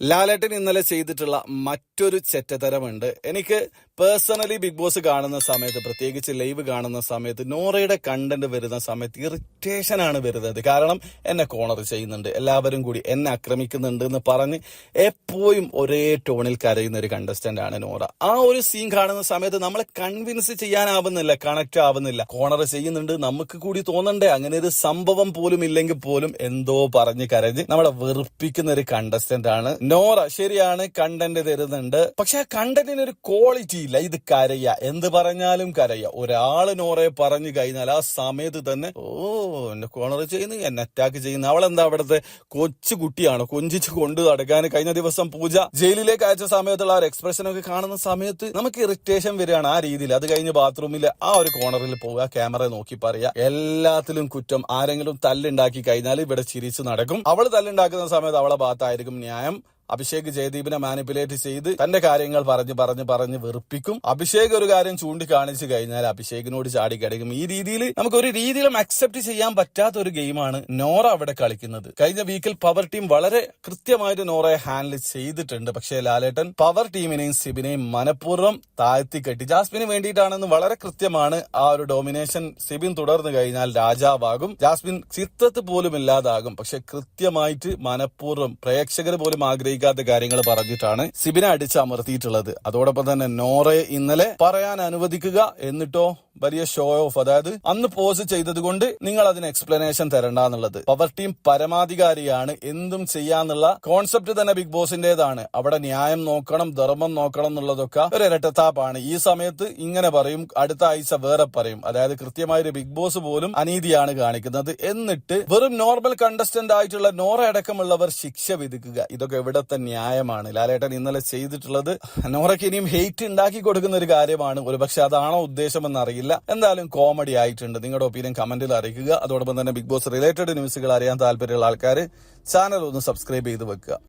ലാലേട്ടൻ ഇന്നലെ ചെയ്തിട്ടുള്ള മറ്റൊരു ചെറ്റത്തരമുണ്ട് എനിക്ക് പേഴ്സണലി ബിഗ് ബോസ് കാണുന്ന സമയത്ത് പ്രത്യേകിച്ച് ലൈവ് കാണുന്ന സമയത്ത് നോറയുടെ കണ്ടന്റ് വരുന്ന സമയത്ത് ഇറിറ്റേഷൻ ആണ് വരുന്നത്. കാരണം എന്നെ കോണർ ചെയ്യുന്നുണ്ട്. എല്ലാവരും കൂടി എന്നെ ആക്രമിക്കുന്നുണ്ട് എന്ന് പറഞ്ഞ് എപ്പോഴും ഒരേ ടോണിൽ കരയുന്ന ഒരു കണ്ടസ്റ്റന്റ് ആണ് നോറ. ആ ഒരു സീൻ കാണുന്ന സമയത്ത് നമ്മളെ കൺവിൻസ് ചെയ്യാനാവുന്നില്ല കണക്ട് ആവുന്നില്ല. കോണർ ചെയ്യുന്നുണ്ട്. നമുക്ക് കൂടി തോന്നണ്ടേ. അങ്ങനെ ഒരു സംഭവം പോലും ഇല്ലെങ്കിൽ പോലും എന്തോ പറഞ്ഞ് കരഞ്ഞ് നമ്മളെ വെറുപ്പിക്കുന്ന ഒരു കണ്ടസ്റ്റന്റ് ആണ് നോറ. ശരിയാണ് കണ്ടന്റ് തരുന്നുണ്ട്. പക്ഷെ ആ കണ്ടന്റിന് ഒരു ക്വാളിറ്റി ഇല്ല. ഇത് കരയ. എന്ത് പറഞ്ഞാലും കരയ. ഒരാൾ നോറയെ പറഞ്ഞു കഴിഞ്ഞാൽ ആ സമയത്ത് തന്നെ ഓ എന്നെ കോണർ ചെയ്യുന്നു എന്നെ അറ്റാക്ക് ചെയ്യുന്നു. അവളെന്താ അവിടുത്തെ കൊച്ചു കുട്ടിയാണ്. കൊഞ്ചിച്ച് കൊണ്ടു നടക്കാൻ കഴിഞ്ഞ ദിവസം പൂജ ജയിലിലേക്ക് അയച്ച സമയത്തുള്ള ആ എക്സ്പ്രഷൻ ഒക്കെ കാണുന്ന സമയത്ത് നമുക്ക് ഇറിറ്റേഷൻ വരികയാണ് ആ രീതിയിൽ. അത് കഴിഞ്ഞ് ബാത്റൂമിൽ ആ ഒരു കോണറിൽ പോവുക ക്യാമറ നോക്കി പറയുക. എല്ലാത്തിലും കുറ്റം ആരെങ്കിലും തല്ലുണ്ടാക്കി കഴിഞ്ഞാൽ ഇവിടെ ചിരിച്ചു നടക്കും. അവൾ തല്ലുണ്ടാക്കുന്ന സമയത്ത് അവളെ ഭാഗത്തായിരിക്കും ന്യായം. അഭിഷേക് ജയദീപിനെ മാനിപ്പുലേറ്റ് ചെയ്ത് തന്റെ കാര്യങ്ങൾ പറഞ്ഞ് പറഞ്ഞ് പറഞ്ഞ് വെറുപ്പിക്കും. അഭിഷേക് ഒരു കാര്യം ചൂണ്ടിക്കാണിച്ചു കഴിഞ്ഞാൽ അഭിഷേകിനോട് ചാടിക്കടിക്കും ഈ രീതിയിൽ നമുക്ക് ഒരു രീതിയിലും അക്സെപ്റ്റ് ചെയ്യാൻ പറ്റാത്ത ഒരു ഗെയിമാണ് നോറ അവിടെ കളിക്കുന്നത്. കഴിഞ്ഞ വീക്കിൽ പവർ ടീം വളരെ കൃത്യമായിട്ട് നോറയെ ഹാൻഡിൽ ചെയ്തിട്ടുണ്ട്. പക്ഷേ ലാലേട്ടൻ പവർ ടീമിനെയും സിബിനെയും മനഃപൂർവം താഴ്ത്തി കെട്ടി. ജാസ്മിന് വേണ്ടിയിട്ടാണെന്ന് വളരെ കൃത്യമാണ് ആ ഒരു ഡോമിനേഷൻ സിബിൻ തുടർന്നു കഴിഞ്ഞാൽ രാജാവാകും. ജാസ്മിൻ ചിത്രത്ത് പോലും ഇല്ലാതാകും പക്ഷെ കൃത്യമായിട്ട് മനഃപൂർവം പ്രേക്ഷകർ പോലും ആഗ്രഹിക്കാത്ത കാര്യങ്ങൾ പറഞ്ഞിട്ടാണ് സിബിനെ അടിച്ചമർത്തിയിട്ടുള്ളത്. അതോടൊപ്പം തന്നെ നോറയെ ഇന്നലെ പറയാൻ അനുവദിക്കുക എന്നിട്ടോ വലിയ ഷോ ഓഫ് അതായത് അന്ന് പോസ് ചെയ്തത് കൊണ്ട് നിങ്ങൾ അതിന് എക്സ്പ്ലനേഷൻ തരണ്ട എന്നുള്ളത്. പവർ ടീം പരമാധികാരിയാണ് എന്തും ചെയ്യാന്നുള്ള കോൺസെപ്റ്റ് തന്നെ ബിഗ് ബോസിന്റേതാണ് അവിടെ ന്യായം നോക്കണം ധർമ്മം നോക്കണം എന്നുള്ളതൊക്കെ ഒരു ഇരട്ടത്താപ്പാണ്. ഈ സമയത്ത് ഇങ്ങനെ പറയും അടുത്ത ആഴ്ച വേറെ പറയും. അതായത് കൃത്യമായ ഒരു ബിഗ് ബോസ് പോലും അനീതിയാണ് കാണിക്കുന്നത്. എന്നിട്ട് വെറും നോർമൽ കണ്ടസ്റ്റന്റ് ആയിട്ടുള്ള നോറ അടക്കമുള്ളവർ ശിക്ഷ വിധിക്കുക. ഇതൊക്കെ ഇവിടത്തെ ന്യായമാണ്. ലാലേട്ടൻ ഇന്നലെ ചെയ്തിട്ടുള്ളത് നോറയ്ക്ക് ഇനിയും ഹെയ്റ്റ് ഉണ്ടാക്കി കൊടുക്കുന്ന ഒരു കാര്യമാണ്. ഒരുപക്ഷെ അതാണോ ഉദ്ദേശമെന്ന് അറിയില്ല. എന്തായാലും കോമഡി ആയിട്ടുണ്ട്. നിങ്ങളുടെ ഒപ്പീനിയൻ കമന്റിൽ അറിയിക്കുക. അതോടൊപ്പം തന്നെ ബിഗ് ബോസ് റിലേറ്റഡ് ന്യൂസുകൾ അറിയാൻ താല്പര്യമുള്ള ആൾക്കാർ ചാനൽ ഒന്ന് സബ്സ്ക്രൈബ് ചെയ്ത് വെക്കുക.